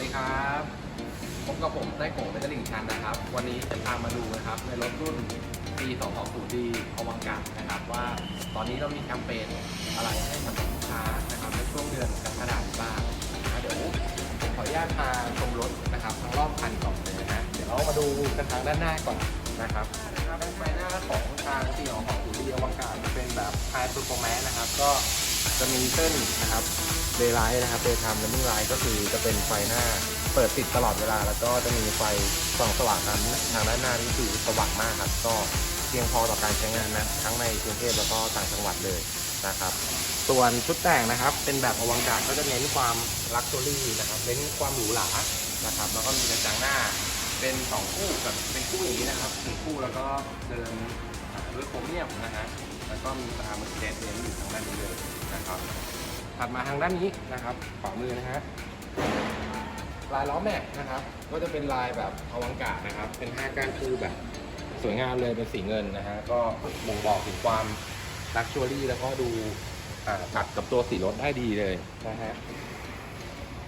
ดีครับพบกับผมไต้โกงเบตเตลิงชันนะครับ วันนี้จะพามาดูนะครับในรถรุ่นปี 220D อวังกานะครับว่าตอนนี้เรามีแคมเปญอะไรให้กับลูกค้านะครับในช่วงเดือนกรกฎาคมบ้างนะเดี๋ยวผมขออนุญาตพาชมรถนะครับทั้งรอบคันก่อนเลยนะฮะเดี๋ยวเรามาดูกันทางด้านหน้าก่อนนะครับนะครับด้านไฟหน้าของทางปี 220D อวังกาเป็นแบบ High Performance นะครับก็จะมีเส้นนะครับ เดย์ไลท์นะครับเดย์ไทม์และมิ่งไลท์ก็คือจะเป็นไฟหน้าเปิดติดตลอดเวลา แล้วก็จะมีไฟส่องสว่างทางทางด้านหน้านี่คือสว่างมากครับ ก็เพียงพอต่อการใช้งานนะทั้งในกรุงเทพแล้วก็ต่างจังหวัดเลยนะครับส่วนชุดแต่งนะครับ เป็นแบบอวังการก็จะเน้นความลักชัวรี่นะครับเน้นความหรูหรานะครับ แล้วก็มีกระจังหน้าเป็นสองคู่กับเป็นคู่อย่างนี้นะครับหนึ่งคู่แล้วก็เดินด้วยโครเมียมนะฮะแล้วก็มีตาเมอร์เซเดสเน้นอยู่ทางด้านนี้เลยนะครับ ถัดมาทางด้านนี้นะครับขวามือนะฮะลายล้อแม็กนะครับ ก็จะเป็นลายแบบอวังการนะครับ เป็นห้าก้านคู่แบบสวยงามเลยเป็นสีเงินนะฮะก็บ่งบอกถึงความลักชัวรี่แล้วก็ดูตัดกับตัวสีรถได้ดีเลยนะฮะ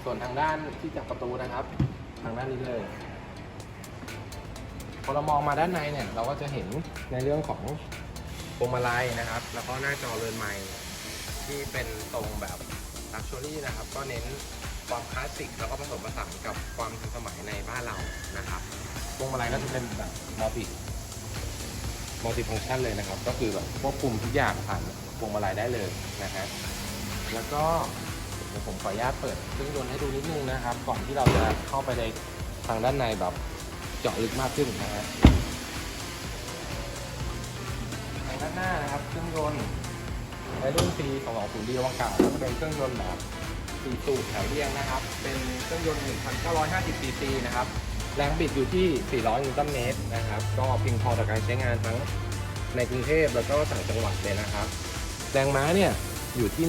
ส่วนทางด้านที่จับประตูนะครับ ทางด้านนี้เลยพอเรามองมาด้านในเนี่ย เราก็จะเห็นในเรื่องของพวงมาลัยนะครับ แล้วก็หน้าจอเรือนไม้ ที่เป็นทรงแบบลักชัวรี่นะครับ ก็เน้นความคลาสสิกแล้วก็ผสมผสานกับความทันสมัยในบ้านเรานะครับพวงมาลัยก็จะเป็นแบบมัลติมัลติฟังชันเลยนะครับ ก็คือแบบควบคุมทุกอย่างผ่านพวงมาลัยได้เลยนะฮะแล้วก็เดี๋ยวผมขออนุญาตเปิดเครื่องยนต์ให้ดูนิดนึงนะครับ ก่อนที่เราจะเข้าไปในทางด้านในแบบเจาะลึกมากขึ้นนะฮะทางด้านหน้านะครับเครื่องยนต์ ในรุ่น C 2 2 0 D อวกาศก็จะเป็นเครื่องยนต์แบบ4สูบแถวเรียงนะครับ เป็นเครื่องยนต์ 1,950 cc นะครับ แรงบิดอยู่ที่ 400 นิวตันเมตรนะครับ ก็เพียงพอต่อการใช้งานทั้งในกรุงเทพแล้วก็ต่างจังหวัดเลยนะครับ แรงม้าเนี่ยอยู่ที่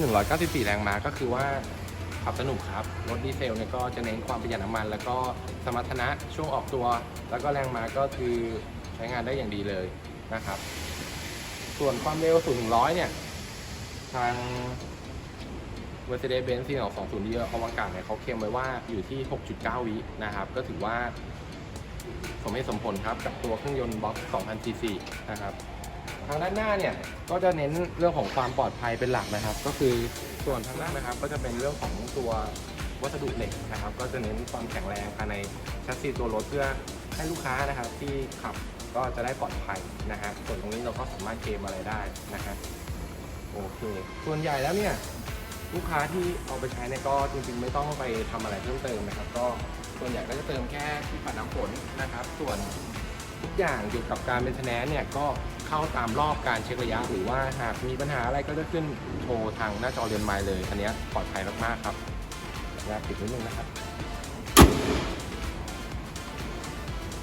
194 แรงม้าก็คือว่าขับสนุกครับ รถดีเซลเนี่ยก็จะเน้นความประหยัดน้ำมัน แล้วก็สมรรถนะช่วงออกตัว แล้วก็แรงม้าก็คือใช้งานได้อย่างดีเลยนะครับ ส่วนความเร็ว0ถึง100 เนี่ย ทาง Mercedes-Benz 4 2 0 d อวกาศเนี่ยเขาเคลมไว้ว่าอยู่ที่ 6.9 วินะครับ ก็ถือว่าสมเหตุสมผลครับกับตัวเครื่องยนต์บ็อก2,000 cc นะครับ ทางด้านหน้าเนี่ยก็จะเน้นเรื่องของความปลอดภัยเป็นหลักนะครับ ก็คือส่วนทางด้านนะครับ ก็จะเป็นเรื่องของตัววัสดุเหล็กนะครับ ก็จะเน้นความแข็งแรงภายในแชสซีตัวรถเพื่อให้ลูกค้านะครับที่ขับก็จะได้ปลอดภัยนะฮะส่วนตรงนี้เราก็สามารถเคลมอะไรได้นะฮะ โอเค ส่วนใหญ่แล้วเนี่ย ลูกค้าที่เอาไปใช้เนี่ยก็จริงๆไม่ต้องไปทำอะไรเพิ่มเติมนะครับ ก็ส่วนใหญ่ก็จะเติมแค่ที่ปัดน้ำฝนนะครับ ส่วนทุกอย่างเกี่ยวกับการเป็นแนนเนี่ยก็เข้าตามรอบการเช็คระยะ หรือว่าหากมีปัญหาอะไรก็จะขึ้นโชว์ทางหน้าจอเรือนไมล์เลยอันเนี้ยปลอดภัยมากๆครับออนุญาปิดนิดนึงนะครับ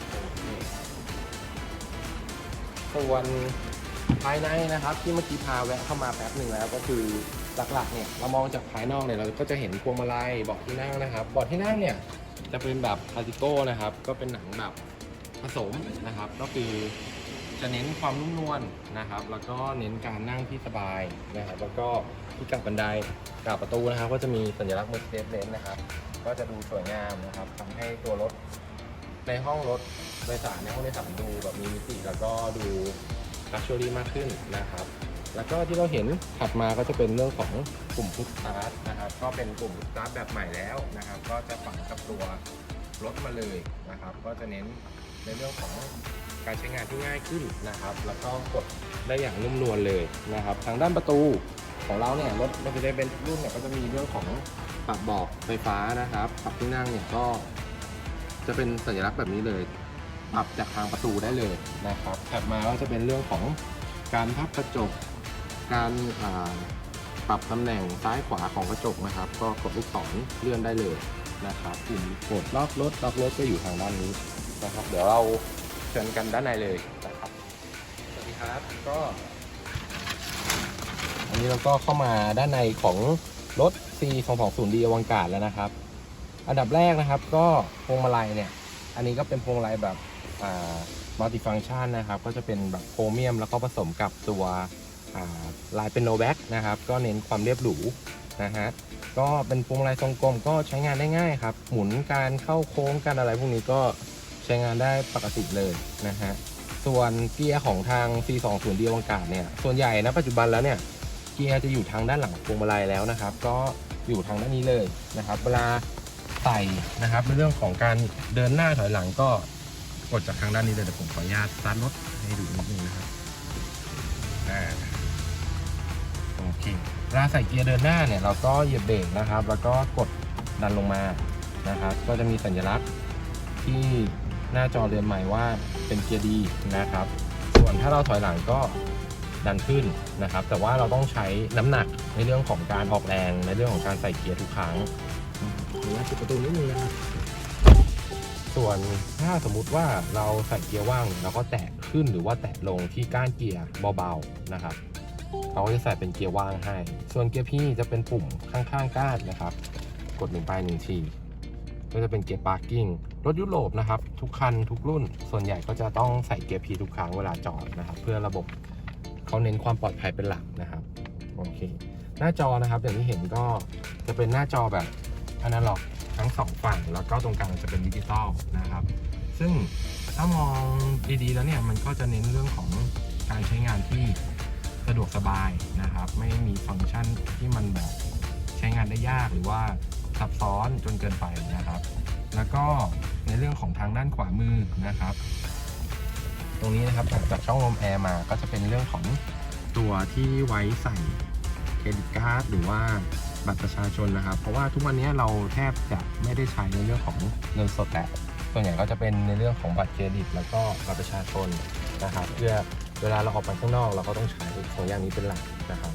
โอเคส่วน ภายในนะครับที่เมื่อกี้พาแวะเข้ามาแป๊บหนึ่งแล้วก็คือหลักๆเนี่ยเรามองจากภายนอกเนี่ยเราก็จะเห็นพวงมาลัยเบาะที่นั่งนะครับเบาะที่นั่งเนี่ยจะเป็นแบบพาติโก้นะครับก็เป็นหนังแบบผสมนะครับ ก็คือจะเน้นความนุ่มนวลนะครับ แล้วก็เน้นการนั่งที่สบายนะครับ แล้วก็ที่กับบันไดกับประตูนะครับ ก็จะมีสัญลักษณ์ Mercedes-Benz นะครับ ก็จะดูสวยงามนะครับทำให้ตัวรถในห้องรถโดยสารในห้องโดยสารดูแบบมีมิติแล้วก็ดู ลักชัวรี่มากขึ้นนะครับ แล้วก็ที่เราเห็นถัดมาก็จะเป็นเรื่องของกลุ่มพุทสตาร์ทนะครับ ก็เป็นกลุ่มพุทสตาร์ทแบบใหม่แล้วนะครับ ก็จะฝังกับตัวรถมาเลยนะครับ ก็จะเน้นในเรื่องของการใช้งานที่ง่ายขึ้นนะครับ แล้วก็กดได้อย่างนุ่มนวลเลยนะครับ ทางด้านประตูของเราเนี่ยรถมันจะได้เป็นรุ่นเนี่ยก็จะมีเรื่องของปรับเบาะไฟฟ้านะครับปรับที่นั่งเนี่ยก็จะเป็นสัญลักษณ์แบบนี้เลย ปรับจากทางประตูได้เลยนะครับถัดมาก็จะเป็นเรื่องของการพับกระจก การปรับตำแหน่งซ้ายขวาของกระจกนะครับ ก็กดลูกศรเลื่อนได้เลยนะครับปุ่มกดล็อกรถล็อกรถก็อยู่ทางด้านนี้นะครับ เดี๋ยวเราเชิญกันด้านในเลยนะครับสวัสดีครับก็อันนี้เราก็เข้ามาด้านในของรถ C 2 2 0 D อวังการแล้วนะครับ อันดับแรกนะครับก็พวงมาลัยเนี่ย อันนี้ก็เป็นพวงมาลัยแบบ มัลติฟังชันนะครับ ก็จะเป็นแบบโครเมียม แล้วก็ผสมกับตัวลายเป็นโนแบ็กนะครับ ก็เน้นความเรียบหรูนะฮะก็เป็นพวงมาลัยทรงกลมก็ใช้งานได้ง่ายครับ หมุนการเข้าโค้งการอะไรพวกนี้ก็ใช้งานได้ปกติเลยนะฮะส่วนเกียร์ของทาง C20 ดีอวกาศเนี่ย ส่วนใหญ่นะปัจจุบันแล้วเนี่ย เกียร์จะอยู่ทางด้านหลังพวงมาลัยแล้วนะครับ ก็อยู่ทางด้านนี้เลยนะครับ เวลาใส่นะครับในเรื่องของการเดินหน้าถอยหลังก็ กดจากทางด้านนี้เลยเดี๋ยวผมขออนุญาตสตาร์ทรถให้ดูนิดนึงนะครับโอเคเวลาใส่เกียร์เดินหน้าเนี่ยเราก็เหยียบเบรกนะครับ แล้วก็กดดันลงมานะครับ ก็จะมีสัญลักษณ์ที่หน้าจอเรือนใหม่ว่าเป็นเกียร์ดีนะครับ ส่วนถ้าเราถอยหลังก็ดันขึ้นนะครับ แต่ว่าเราต้องใช้น้ำหนักในเรื่องของการออกแรงในเรื่องของการใส่เกียร์ทุกครั้งหรือว่าปิดประตูนิดนึงนะครับ ส่วนถ้าสมมุติว่าเราใส่เกียร์ว่างเราก็แตะขึ้นหรือว่าแตะลงที่ก้านเกียร์เบาๆนะครับเขาก็จะใส่เป็นเกียร์ว่างให้ ส่วนเกียร์พี่จะเป็นปุ่มข้างๆก้านนะครับ กดหนึ่งไปหนึ่งทีก็จะเป็นเกียร์พาร์กิ้งรถยุโรปนะครับ ทุกคันทุกรุ่น ส่วนใหญ่ก็จะต้องใส่เกียร์พีทุกครั้งเวลาจอดนะครับ เพื่อระบบเขาเน้นความปลอดภัยเป็นหลักนะครับโอเค หน้าจอนะครับอย่างที่เห็นก็จะเป็นหน้าจอแบบอนาล็อก ทั้งสองฝั่งแล้วก็ตรงกลางจะเป็นดิจิตอลนะครับ ซึ่งถ้ามองดีๆแล้วเนี่ยมันก็จะเน้นเรื่องของการใช้งานที่สะดวกสบายนะครับ ไม่มีฟังก์ชันที่มันแบบใช้งานได้ยากหรือว่าซับซ้อนจนเกินไปนะครับ แล้วก็ในเรื่องของทางด้านขวามือนะครับ ตรงนี้นะครับจากช่องลมแอร์มาก็จะเป็นเรื่องของตัวที่ไว้ใส่เครดิตการ์ดหรือว่า บัตรประชาชนนะครับ เพราะว่าทุกวันนี้เราแทบจะไม่ได้ใช้ในเรื่องของเงินสดแต่ส่วนใหญ่ก็จะเป็นในเรื่องของบัตรเครดิต แล้วก็บัตรประชาชนนะครับ เพื่อเวลาเราออกไปข้างนอกเราก็ต้องใช้สองอย่างนี้เป็นหลักนะครับ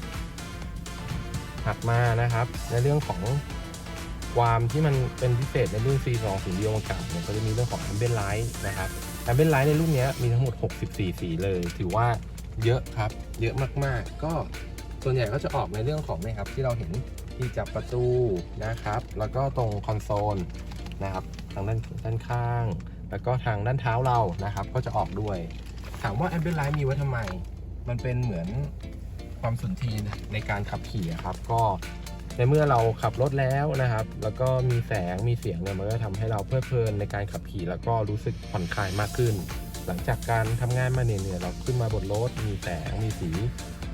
ถัดมานะครับ ในเรื่องของความที่มันเป็นพิเศษในรุ่น C2 สีเดียวกัน เนี่ยก็จะมีเรื่องของ Ambient Light นะครับแอมเบนไลท์ในรุ่นนี้มีทั้งหมด 64 สีเลย ถือว่าเยอะครับ เยอะมากๆ ก็ส่วนใหญ่ก็จะออกในเรื่องของนะครับที่เราเห็น ที่จับประตูนะครับ แล้วก็ตรงคอนโซลนะครับทางด้านด้านข้าง แล้วก็ทางด้านเท้าเรานะครับ ก็จะออกด้วย ถามว่าแอมเบนไลท์มีไว้ทำไม มันเป็นเหมือนความสุนทรีในการขับขี่ครับ ก็ในเมื่อเราขับรถแล้วนะครับ แล้วก็มีแสงมีเสียงเนี่ยมันก็ทำให้เราเพลิดเพลินในการขับขี่ แล้วก็รู้สึกผ่อนคลายมากขึ้น หลังจากการทำงานมาเหนื่อยๆเราขึ้นมาบนรถมีแสงมีสี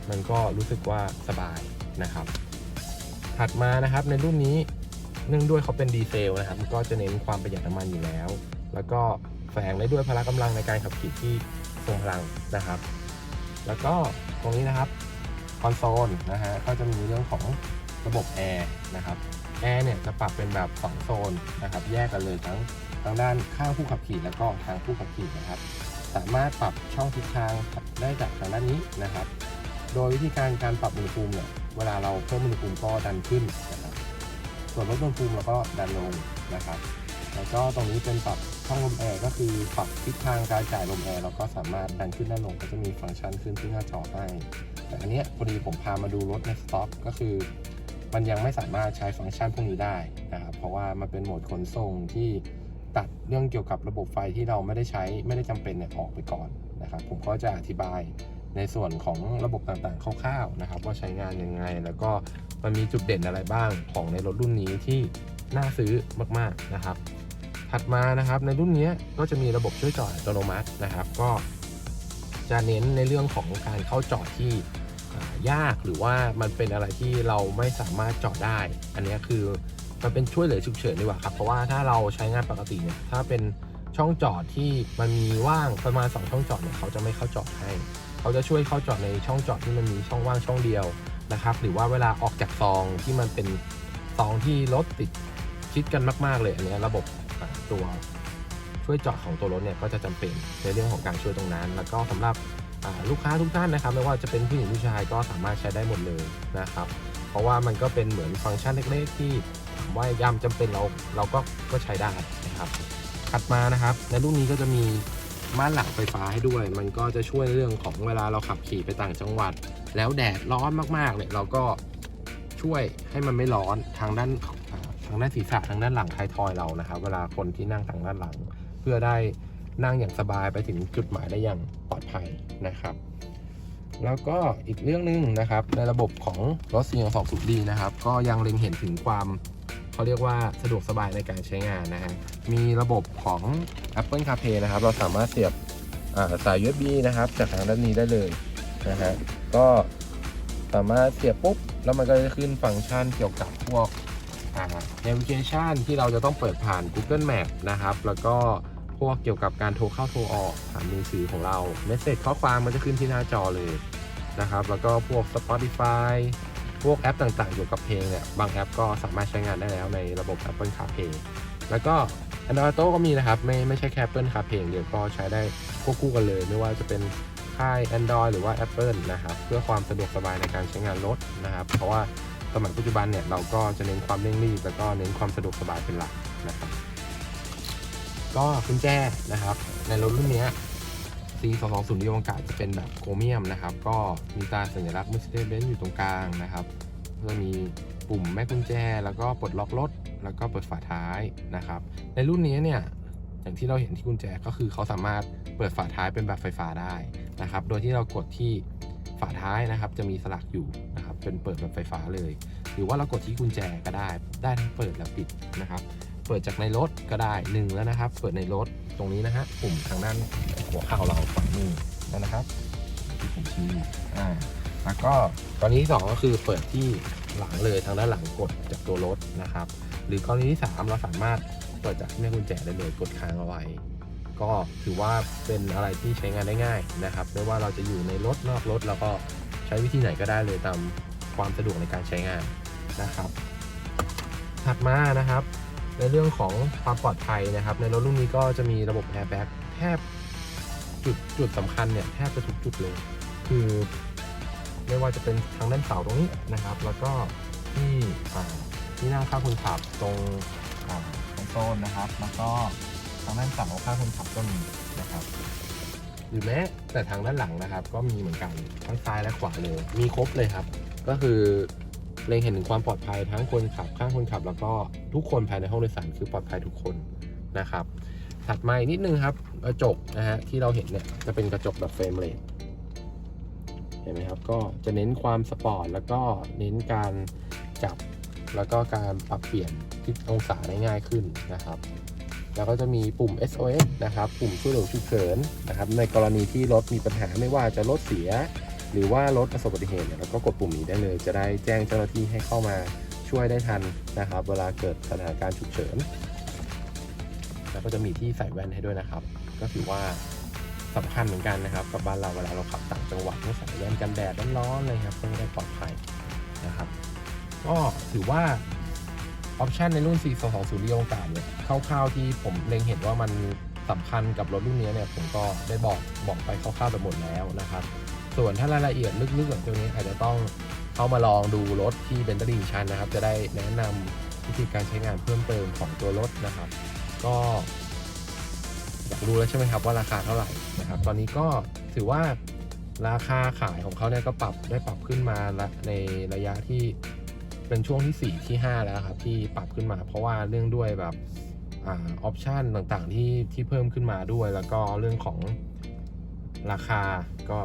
มันก็รู้สึกว่าสบายนะครับ ถัดมานะครับในรุ่นนี้เนื่องด้วยเขาเป็นดีเซลนะครับก็จะเน้นความประหยัดน้ำมันอยู่แล้ว แล้วก็แฝงได้ด้วยพละกำลังในการขับขี่ที่ทรงพลังนะครับ แล้วก็ตรงนี้นะครับคอนโซลนะฮะก็จะมีเรื่องของระบบแอร์นะครับแอร์เนี่ยจะปรับเป็นแบบ 2 โซนนะครับแยกกันเลยทั้งทางด้านข้างผู้ขับขี่แล้วก็ทางผู้ขับขี่นะครับ สามารถปรับช่องทิศทางได้จากทางด้านนี้นะครับ โดยวิธีการการปรับอุณหภูมิเนี่ย เวลาเราเพิ่มอุณหภูมิก็ดันขึ้นนะครับส่วนลดอุณหภูมิเราก็ดันลงนะครับ แล้วก็ตรงนี้เป็นปรับช่องลมแอร์ก็คือปรับทิศทางการจ่ายลมแอร์เราก็สามารถดันขึ้นด้านลงก็จะมีฟังก์ชันขึ้นที่หน้าจอให้ แต่อันนี้พอดีผมพามาดูรถในสต็อกก็คือ มันยังไม่สามารถใช้ฟังก์ชันพวกนี้ได้นะครับเพราะว่ามันเป็นโหมดขนส่งที่ตัดเรื่องเกี่ยวกับระบบไฟที่เราไม่ได้ใช้ไม่ได้จำเป็นเนี่ยออกไปก่อนนะครับ ผมก็จะอธิบาย ในส่วนของระบบต่างๆคร่าวๆนะครับ ว่าใช้งานยังไง แล้วก็มันมีจุดเด่นอะไรบ้างของในรถรุ่นนี้ที่น่าซื้อมากๆนะครับ ถัดมานะครับในรุ่นนี้ก็จะมีระบบช่วยจอดอัตโนมัตินะครับ ก็จะเน้นในเรื่องของการเข้าจอดที่ยากหรือว่ามันเป็นอะไรที่เราไม่สามารถจอดได้ อันนี้คือมันเป็นช่วยเหลือฉุกเฉินดีกว่าครับ เพราะว่าถ้าเราใช้งานปกติเนี่ยถ้าเป็น ช่องจอดที่มันมีว่างประมาณ 2 ช่องจอดเนี่ยเขาจะไม่เข้าจอดให้ เขาจะช่วยเข้าจอดในช่องจอดที่มันมีช่องว่างช่องเดียวนะครับ หรือว่าเวลาออกจากซองที่มันเป็นซองที่รถติดชิดกันมาก ๆ เลยอันนี้ระบบตัวช่วยจอดของตัวรถเนี่ยก็จะจำเป็นในเรื่องของการช่วยตรงนั้น แล้วก็สำหรับลูกค้าทุกท่านนะครับ ไม่ว่าจะเป็นผู้หญิงผู้ชายก็สามารถใช้ได้หมดเลยนะครับ เพราะว่ามันก็เป็นเหมือนฟังก์ชันเล็กๆที่ถามว่ายามจำเป็นเราเราก็ก็ใช้ได้นะครับ ถัดมานะครับในรุ่นนี้ก็จะมีม่านหลังไฟฟ้าให้ด้วย มันก็จะช่วยเรื่องของเวลาเราขับขี่ไปต่างจังหวัด แล้วแดดร้อนมากๆเนี่ยเราก็ช่วยให้มันไม่ร้อนทางด้านทางด้านศีรษะทางด้านหลังท้ายทอยเรานะครับ เวลาคนที่นั่งทางด้านหลัง เพื่อได้นั่งอย่างสบายไปถึงจุดหมายได้อย่างปลอดภัยนะครับ แล้วก็อีกเรื่องหนึงนะครับในระบบของรถ 420D นะครับก็ยังเล็งเห็นถึงความ เขาเรียกว่าสะดวกสบายในการใช้งานนะฮะ มีระบบของ Apple CarPlay นะครับ เราสามารถเสียบสาย USB นะครับ จากทางด้านนี้ได้เลยนะฮะ ก็สามารถเสียบปุ๊บ แล้วมันก็จะขึ้นฟังก์ชันเกี่ยวกับพวกอ่า navigation ที่เราจะต้องเปิดผ่าน Google Map นะครับ แล้วก็พวกเกี่ยวกับการโทรเข้าโทรออกผ่านมือถือของเราเมสเซจข้อความมันจะขึ้นที่หน้าจอเลยนะครับ แล้วก็พวก Spotify พวกแอปต่างๆเกี่ยวกับเพลงเนี่ยบางแอปก็สามารถใช้งานได้แล้วในระบบ Apple CarPlay แล้วก็ Android Auto ก็มีนะครับ ไม่ไม่ใช่แค่ Apple CarPlay อย่างเดียวก็ใช้ได้ควบคู่กันเลย ไม่ว่าจะเป็นค่าย Android หรือว่า Apple นะครับเพื่อความสะดวกสบายในการใช้งานรถนะครับ เพราะว่าสมัยปัจจุบันเนี่ยเราก็จะเน้นความเร่งรีบแล้วก็เน้นความสะดวกสบายเป็นหลักนะครับ ก็กุญแจนะครับ ในรถรุ่นนี้ C 2 2 0 ดีวงกาจะเป็นแบบโครเมียมนะครับ ก็มีตาสัญลักษณ์ Mercedes-Benz อยู่ตรงกลางนะครับเพื่อมีปุ่มแม่กุญแจ แล้วก็ปลดล็อกรถ แล้วก็เปิดฝาท้ายนะครับ ในรุ่นนี้เนี่ยอย่างที่เราเห็นที่กุญแจก็คือเขาสามารถเปิดฝาท้ายเป็นแบบไฟฟ้าได้นะครับ โดยที่เรากดที่ฝาท้ายนะครับ จะมีสลักอยู่นะครับ เป็นเปิดแบบไฟฟ้าเลย หรือว่าเรากดที่กุญแจก็ได้ ได้ทั้งเปิดและปิดนะครับ เปิดจากในรถก็ได้หนึ่งแล้วนะครับ เปิดในรถตรงนี้นะฮะปุ่มทางด้านหัวเข่าเราฝั่งมือนั่นนะครับที่ผมชี้อ่าแล้วก็กรณีที่สองก็คือเปิดที่หลังเลยทางด้านหลังกดจากตัวรถนะครับ หรือกรณีที่สามเราสามารถเปิดจากแม่กุญแจได้เลยกดค้างเอาไว้ ก็ถือว่าเป็นอะไรที่ใช้งานได้ง่ายนะครับ ไม่ว่าเราจะอยู่ในรถนอกรถแล้วก็ใช้วิธีไหนก็ได้เลยตามความสะดวกในการใช้งานนะครับ ถัดมานะครับ ในเรื่องของความปลอดภัยนะครับ ในรถรุ่นนี้ก็จะมีระบบแอร์แบ็กแทบจุดจุดสำคัญเนี่ยแทบจะทุกจุดเลย คือไม่ว่าจะเป็นทางด้านเสาตรงนี้นะครับ แล้วก็ที่ที่นั่งข้างคนขับตรงคอนโซลนะครับ แล้วก็ทางด้านเสาข้างคนขับก็มีนะครับหรือแม้แต่ทางด้านหลังนะครับ ก็มีเหมือนกันทั้งซ้ายและขวาเลยมีครบเลยครับ ก็คือ เล็งเห็นถึงความปลอดภัยทั้งคนขับข้างคนขับ แล้วก็ทุกคนภายในห้องโดยสารคือปลอดภัยทุกคนนะครับ ถัดมาอีกนิดนึงครับกระจกนะฮะที่เราเห็นเนี่ยจะเป็นกระจกแบบเฟรมเรทเห็นไหมครับก็จะเน้นความสปอร์ตแล้วก็เน้นการจับแล้วก็การปรับเปลี่ยนทิศองศาได้ง่ายขึ้นนะครับ แล้วก็จะมีปุ่ม SOS นะครับ ปุ่มช่วยเหลือฉุกเฉินนะครับ ในกรณีที่รถมีปัญหาไม่ว่าจะรถเสีย หรือว่ารถประสบอุบัติเหตุเนี่ยเราก็กดปุ่มนี้ได้เลย จะได้แจ้งเจ้าหน้าที่ให้เข้ามาช่วยได้ทันนะครับ เวลาเกิดสถานการณ์ฉุกเฉิน แล้วก็จะมีที่ใส่แว่นให้ด้วยนะครับ ก็ถือว่าสำคัญเหมือนกันนะครับ กับบ้านเราเวลาเราขับต่างจังหวัดต้องใส่แว่นกันแดดร้อนๆเลยครับเพื่อให้ได้ปลอดภัยนะครับ ก็ถือว่าออปชันในรุ่น 4 2 2 0ดีโอกาเนี่ยคร่าวๆที่ผมเล็งเห็นว่ามันสำคัญกับรถรุ่นนี้เนี่ยผมก็ได้บอกบอกไปคร่าวๆไปหมดแล้วนะครับ ส่วนถ้ารายละเอียดลึกๆอย่างตัวนี้อาจจะต้องเข้ามาลองดูรถที่เบนเตอร์ดิชันนะครับ จะได้แนะนำวิธีการใช้งานเพิ่มเติมของตัวรถนะครับ ก็อยากรู้แล้วใช่ไหมครับว่าราคาเท่าไหร่นะครับ ตอนนี้ก็ถือว่าราคาขายของเขาเนี่ยก็ปรับได้ปรับขึ้นมาละในระยะที่เป็นช่วงที่ 4 ที่ 5 แล้วครับ ที่ปรับขึ้นมา เพราะว่าเรื่องด้วยแบบออปชันต่างๆที่ที่เพิ่มขึ้นมาด้วย แล้วก็เรื่องของราคาก็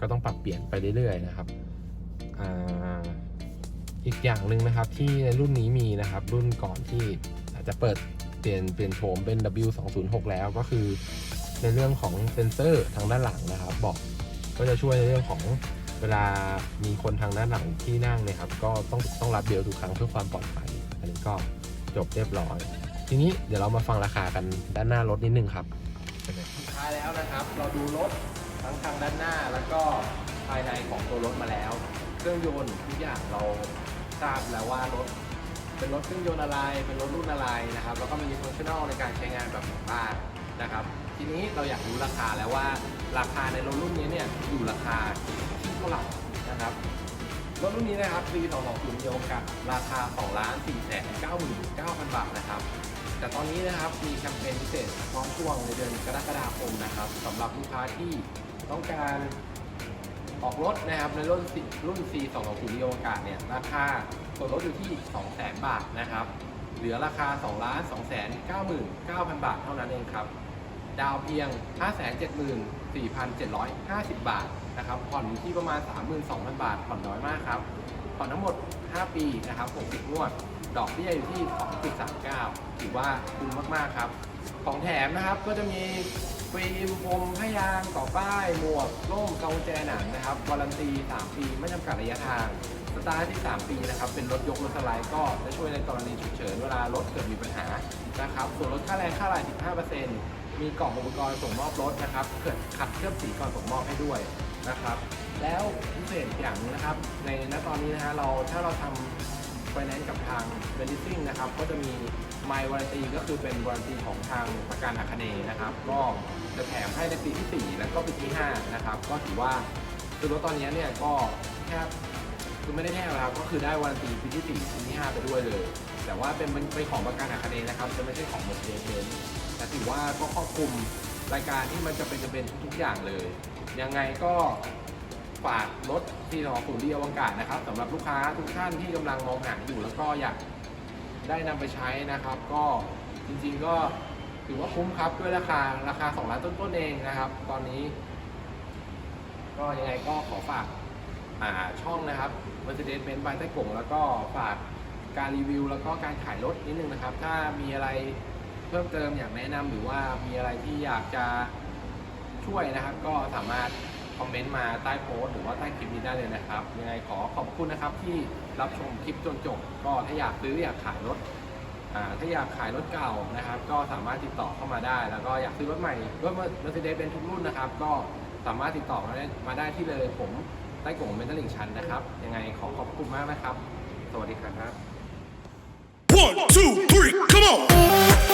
ก็ต้องปรับเปลี่ยนไปเรื่อยๆนะครับออีกอย่างหนึ่งนะครับที่ในรุ่นนี้มีนะครับ รุ่นก่อนที่อาจจะเปิดเปลี่ยนเปลี่ยนโฉมเป็น W206 แล้วก็คือในเรื่องของเซนเซอร์ทางด้านหลังนะครับบอกก็จะช่วยในเรื่องของเวลามีคนทางด้านหลังที่นั่งนะครับ ก็ต้องต้องรัดเบลทุกครั้งเพื่อความปลอดภัยอันนี้ก็จบเรียบร้อย ทีนี้เดี๋ยวเรามาฟังราคากันด้านหน้ารถนิดนึงครับสุดท้ายแล้วนะครับ เราดูรถ ทั้งทางด้านหน้าแล้วก็ภายในของตัวรถมาแล้ว เครื่องยนต์ทุกอย่างเราทราบแล้วว่ารถเป็นรถเครื่องยนต์อะไร เป็นรถรุ่นอะไรนะครับแล้วก็มีฟังชั่นอลในการใช้งานแบบบ้านนะครับ ทีนี้เราอยากรู้ราคาแล้วว่าราคาในรถรุ่นนี้เนี่ยอยู่ราคาที่เท่าไหร่นะครับรถรุ่นนี้นะครับปี220โยกับราคา2ล้าน4แสน99,000 บาทนะครับ แต่ตอนนี้นะครับมีแคมเปญพิเศษพร้อมช่วงในเดือนกรกฎาคมนะครับสำหรับลูกค้าที่ ต้องการออกรถนะครับในรุ่นรุ่น C 2 2 0โยกาเนี่ยราคาส่วนลดอยู่ที่ 200,000 บาทนะครับ เหลือราคา2ล้าน2 9 9 0 0 0 บาทเท่านั้นเองครับ ดาวเพียง 574,750 บาทนะครับ ผ่อนอยู่ที่ประมาณ 32,000 บาท ผ่อนน้อยมากครับ ผ่อนทั้งหมด 5 ปีนะครับ60งวด ดอกเบี้ยอยู่ที่ 2.39 ถือว่าคุ้มมากๆครับ ของแถมนะครับก็จะมี ฟิล์มพรมพยางต่อป้าย หมวกร่มกองแจหนังนะครับวารันตี 3 ปี ไม่จำกัดระยะทาง สตาร์ทที่ 3 ปีนะครับ เป็นรถยกรถสไลด์ก็จะช่วยในกรณีฉุกเฉินเวลารถเกิดมีปัญหานะครับ ส่วนลดค่าแรงค่าลาย 15%มีกล่องอุปกรณ์ส่งมอบรถนะครับเกิดขัดเคลือบสีก่อนส่งมอบให้ด้วยนะครับ แล้วพิเศษอย่างนึงนะครับ ในณตอนนี้นะฮะเราถ้าเราทำ ไฟแนนซ์กับทางเบนดิซิ่งนะครับ ก็จะมี My Warranty ก็คือเป็นวารันตีของทางประกันอาคเนย์นะครับ ก็จะแถมให้ในปีที่ 4 แล้วก็ปีที่ 5 นะครับ ก็ถือว่าคือรถตอนนี้เนี่ยก็แทบคือไม่ได้แทบนะครับ ก็คือได้วารันตีปีที่ 4 ปีที่ 5 ไปด้วยเลย แต่ว่าเป็นเป็นของประกันอาคเนย์นะครับ จะไม่ใช่ของ Mercedes-Benz แต่ถือว่าก็ครอบคลุมรายการที่มันจะเป็นจะเป็นทุกๆอย่างเลย ยังไงก็ ฝากรถที่นอศูนย์ดีอวกาศนะครับสำหรับลูกค้าทุกท่านที่กำลังมองหาอยู่แล้วก็อยากได้นำไปใช้นะครับ ก็จริงๆก็ถือว่าคุ้มครับด้วยราคาราคา2ล้านต้นๆเองนะครับ ตอนนี้ ก็ยังไงก็ขอฝากาช่องนะครับ Mercedes-Benz บายใต้กงแล้วก็ฝากการรีวิว แล้วก็การขายรถนิดนึงนะครับ ถ้ามีอะไรเพิ่มเติมอยากแนะนำหรือว่ามีอะไรที่อยากจะช่วยนะครับ ก็สามารถ คอมเมนต์มาใต้โพสต์หรือว่าใต้คลิปนี้ได้เลยนะครับ ยังไงขอขอบคุณนะครับที่รับชมคลิปจนจบ ก็ถ้าอยากซื้ออยากขายรถถ้าอยากขายรถเก่านะครับ ก็สามารถติดต่อเข้ามาได้ แล้วก็อยากซื้อรถใหม่รถ Mercedes เป็นทุกรุ่นนะครับ ก็สามารถติดต่อมาได้มาได้ที่เลยผมใต้กล่องเมนเทลิงชันนะครับ ยังไงขอขอบคุณมากนะครับ สวัสดีครับ One, two, three, come on!